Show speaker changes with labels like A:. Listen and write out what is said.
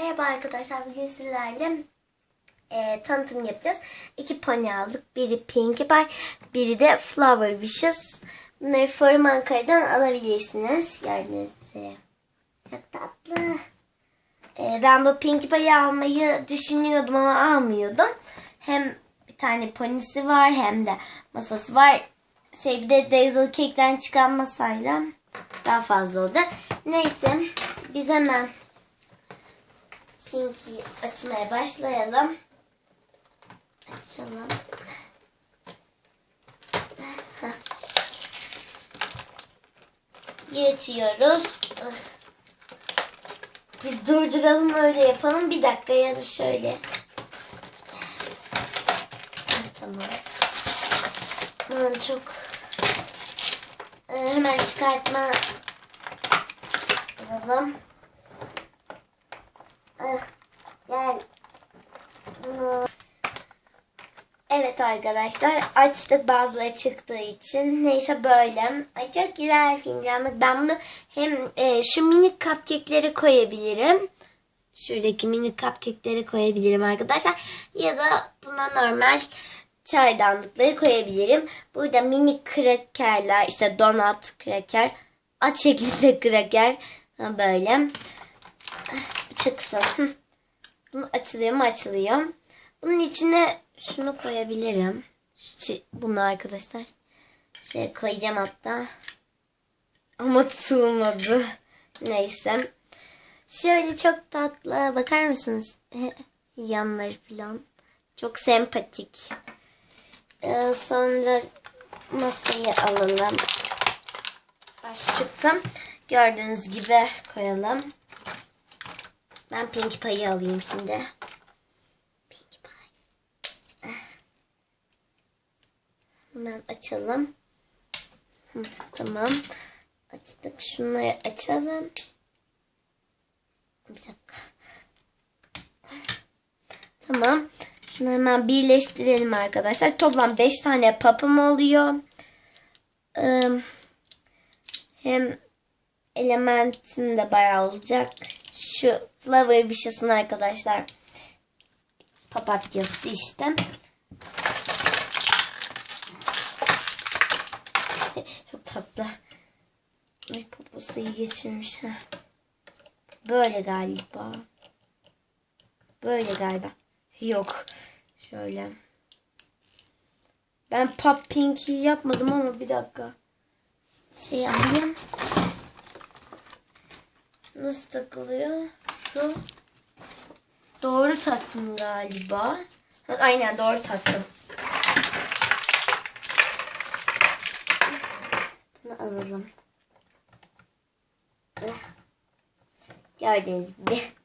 A: Merhaba arkadaşlar. Bugün sizlerle e, tanıtım yapacağız. İki pony aldık. Biri Pinkie Pie, biri de Flower Wishes. Bunları Forum Ankara'dan alabilirsiniz. Üzere. Çok tatlı. E, ben bu Pinkie Pie'yi almayı düşünüyordum ama almıyordum. Hem bir tane ponisi var hem de masası var. Şey bir de Daisy Cake'den çıkan masayla daha fazla olacak. Neyse biz hemen Pinky açmaya başlayalım. Açalım. Yırtıyoruz. Biz durduralım öyle yapalım. Bir dakika ya da şöyle. Tamam. Aman çok Ee, hemen çıkartma alalım. Evet arkadaşlar açtık bazıları çıktığı için. Neyse böyle. Ay çok güzel fincanlık. Ben bunu hem e, şu minik cupcake'leri koyabilirim. Şuradaki minik cupcake'leri koyabilirim arkadaşlar. Ya da buna normal çaydanlıkları koyabilirim. Burada minik krakerler işte donat kraker. Aç şeklinde kraker. Böyle çıksın. Bunu açılıyor mu açılıyor. Bunun içine şunu koyabilirim. Bunu arkadaşlar. Şey koyacağım hatta. Ama sığmadı. Neyse. Şöyle çok tatlı. Bakar mısınız? Yanları falan. Çok sempatik. Ee, sonra masayı alalım. Baş çıktım. Gördüğünüz gibi koyalım. Ben Pinkie Pie'yi alayım şimdi. Pinkie Pie. Hemen açalım. Tamam. Açtık. Şunları açalım. Bir dakika. Tamam. Şunu hemen birleştirelim arkadaşlar. Toplam 5 tane papım oluyor. Hem elementim de bayağı olacak. Şu Flower Wishes'ın arkadaşlar papatyası işte. Çok tatlı. Ay poposu iyi geçirmiş ha. Böyle galiba. Böyle galiba. Yok. Şöyle. Ben pop pinky yapmadım ama bir dakika. Şey alayım. Nasıl takılıyor? Şu. Doğru taktım galiba. Aynen doğru taktım. Bunu alalım. Gördüğünüz gibi.